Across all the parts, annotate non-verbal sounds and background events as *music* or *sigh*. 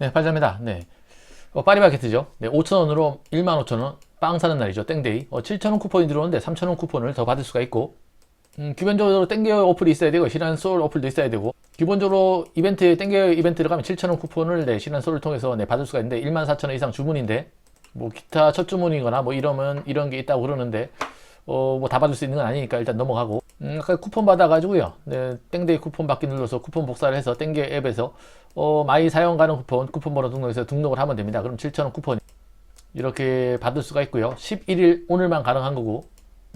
네, 팔자입니다. 네. 어, 파리바게트죠. 네, 5,000원으로 15,000원 빵 사는 날이죠. 땡데이. 어, 7,000원 쿠폰이 들어오는데 3,000원 쿠폰을 더 받을 수가 있고 음, 기본적으로 땡겨 어플이 있어야 되고 실한 소울 어플도 있어야 되고 기본적으로 이벤트 땡겨 이벤트를 가면 7,000원 쿠폰을 네, 실한 소울을 통해서 네, 받을 수가 있는데 14,000원 이상 주문인데 뭐 기타 첫 주문이거나 뭐 이러면 이런 게 있다고 그러는데 어, 뭐 다 받을 수 있는 건 아니니까 일단 넘어가고 음, 아까 쿠폰 받아가지고요. 네, 땡데이 쿠폰 받기 눌러서 쿠폰 복사를 해서 땡겨 앱에서 어, 마이 사용 가능 쿠폰 쿠폰 번호 등록해서 등록을 하면 됩니다. 그럼 7,000원 쿠폰 이렇게 받을 수가 있고요. 11일 오늘만 가능한 거고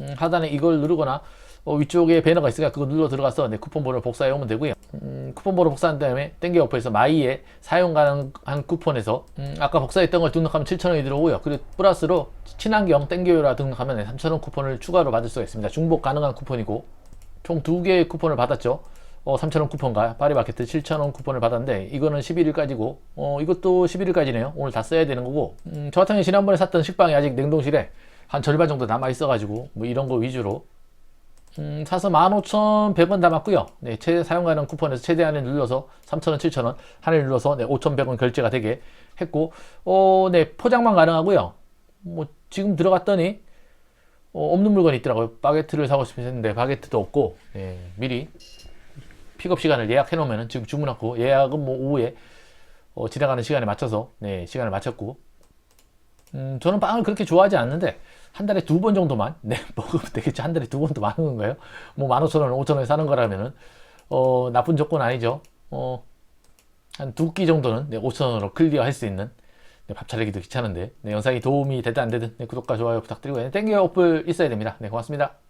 음, 하단에 이걸 누르거나 어, 위쪽에 배너가 있으니까 그거 눌러 들어가서 내 쿠폰 번호를 복사해 오면 되고요. 음, 쿠폰 번호 복사한 다음에 땡겨 어플에서 마이에 사용 가능한 쿠폰에서 음, 아까 복사했던 걸 등록하면 7,000원이 들어오고요. 그리고 플러스로 친환경 땡겨요라 등록하면 3,000원 쿠폰을 추가로 받을 수가 있습니다. 중복 가능한 쿠폰이고 총 두 개의 쿠폰을 받았죠. 어, 3,000원 쿠폰과 파리마켓트 7,000원 쿠폰을 받았는데 이거는 11일까지고 어, 이것도 11일까지네요. 오늘 다 써야 되는 거고 음, 저 같은 경우 지난번에 샀던 식빵이 아직 냉동실에 한 절반 정도 남아 있어가지고 뭐 이런 거 위주로 음, 사서 15,100원 남았고요. 네, 최대 사용 가능 쿠폰에서 최대한을 눌러서 3,000원, 7,000원 한을 눌러서 네, 5,100원 결제가 되게 했고 어, 네, 포장만 가능하고요. 뭐 지금 들어갔더니 어, 없는 물건이 있더라고요. 바게트를 사고 싶었는데 바게트도 없고 네, 미리 픽업 시간을 예약해 놓으면 지금 주문하고 예약은 뭐 오후에 어, 지나가는 시간에 맞춰서 네, 시간을 맞췄고 음, 저는 빵을 그렇게 좋아하지 않는데 한 달에 두 번 정도만 *laughs* 네, 먹으면 되겠죠. 한 달에 두 번도 많은 건가요? 뭐 15,000원, 5,000원에 사는 거라면은 어, 나쁜 조건 아니죠. 어, 한 두 끼 정도는 네, 5,000원으로 클리어 할 수 있는 네, 밥 차리기도 귀찮은데 네, 영상이 도움이 되든 안 되든 네, 구독과 좋아요 부탁드리고 네, 땡겨 어플 있어야 됩니다. 네, 고맙습니다.